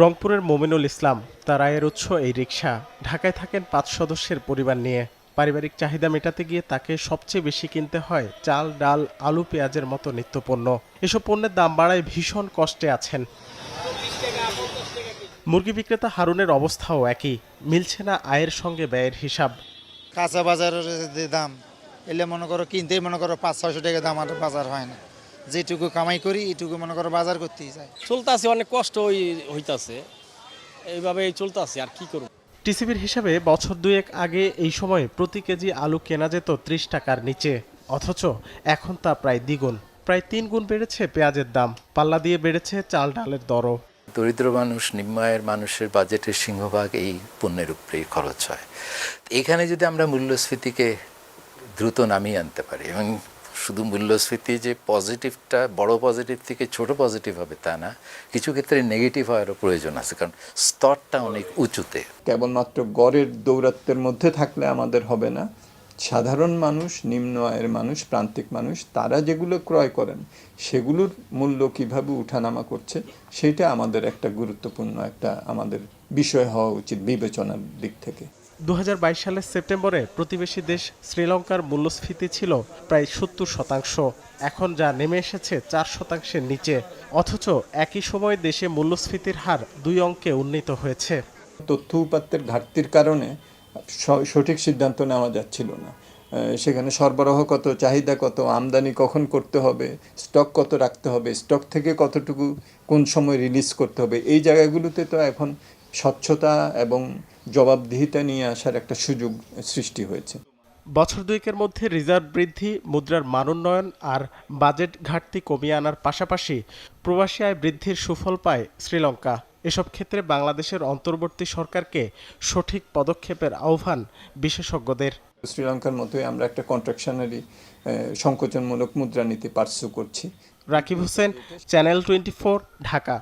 রংপুরের মোমিনুল ইসলাম, তার আয়ের উৎস এই রিক্সা ঢাকায় থাকেন পাঁচ সদস্যের পরিবার নিয়ে। পারিবারিক চাহিদা মেটাতে গিয়ে তাকে সবচেয়ে বেশি কিনতে হয় চাল, ডাল, আলু, পেঁয়াজের মতো নিত্যপণ্য। এসব পণ্যের দাম বাড়ায় ভীষণ কষ্টে আছেন। মুরগি বিক্রেতা হারুনের অবস্থাও একই। মিলছে না আয়ের সঙ্গে ব্যয়ের হিসাব। কাঁচা বাজারের যে দাম, এলে মনে করো কিনতেই মনে করো পাঁচ, ছয়শো টাকা দাম আর বাজার হয় না। যেটুকু কামাই করি এটুকু মনে করো বাজার করতেই যায় চলতেছে অনেক কষ্ট হই- হইতাছে। এইভাবে চলতেছে আর কি করব? টিসিবির হিসাবে বছর দুয়েক আগে এই সময় প্রতি কেজি আলু কেনা যেত ত্রিশ টাকার নিচে। অথচ এখন তা প্রায় দ্বিগুণ। প্রায় তিন গুণ বেড়েছে পেঁয়াজের দাম। পাল্লা দিয়ে বেড়েছে চাল ডালের দরও। দরিদ্র মানুষ নিম্ন আয়ের মানুষের বাজেটের সিংহভাগ এই পণ্যের উপরেই খরচ হয়। এখানে যদি আমরা মূল্যস্ফীতিকে দ্রুত নামিয়ে আনতে পারি এবং শুধু মূল্যস্ফীতি যে পজিটিভটা বড় পজিটিভ থেকে ছোট পজিটিভ হবে তা না, কিছু ক্ষেত্রে নেগেটিভ হওয়ারও প্রয়োজন আছে, কারণ স্তরটা অনেক উঁচুতে। কেবলমাত্র গড়ের দৌরাত্বের মধ্যে থাকলে আমাদের হবে না। সাধারণ মানুষ, নিম্ন আয়ের মানুষ, প্রান্তিক মানুষ, তারা যেগুলো ক্রয় করেন, সেগুলোর মূল্য কীভাবে উঠানামা করছে, সেটা আমাদের একটা গুরুত্বপূর্ণ একটা আমাদের বিষয় হওয়া উচিত বিবেচনার দিক থেকে। দু হাজার বাইশ সালের সেপ্টেম্বরে প্রতিবেশী দেশ শ্রীলঙ্কার মূল্যস্ফীতি ছিল প্রায় সত্তর শতাংশ। এখন যা নেমে এসেছে চার শতাংশের নিচে। অথচ একই সময় দেশে মূল্যস্ফীতির হার দুই অঙ্কে উন্নীত হয়েছে। তথ্য উপাত্তের ঘাটতির কারণে সঠিক সিদ্ধান্ত নেওয়া যাচ্ছিল না। সেখানে সরবরাহ কত, চাহিদা কত, আমদানি কখন করতে হবে, স্টক কত রাখতে হবে, স্টক থেকে কতটুকু কোন সময় রিলিজ করতে হবে, এই জায়গাগুলোতে তো এখন স্বচ্ছতা এবং জবাবদিহিতা নিয়ে আসার একটা সুযোগ সৃষ্টি হয়েছে। বছর দুয়েকের মধ্যে রিজার্ভ বৃদ্ধি মুদ্রার মানোন্নয়ন আর বাজেট ঘাটতি কমিয়ে আনার পাশাপাশি প্রবাসী আয় বৃদ্ধির সুফল পায় শ্রীলঙ্কা। এসব ক্ষেত্রে বাংলাদেশের অন্তর্বর্তী সরকারকে সঠিক পদক্ষেপের আহ্বান বিশেষজ্ঞদের। শ্রীলঙ্কার মতোই আমরা একটা কন্ট্রাকশনারি সংকোচনমূলক মুদ্রানীতি পার্সু করছি। Rakib Hossain channel twenty Dhaka.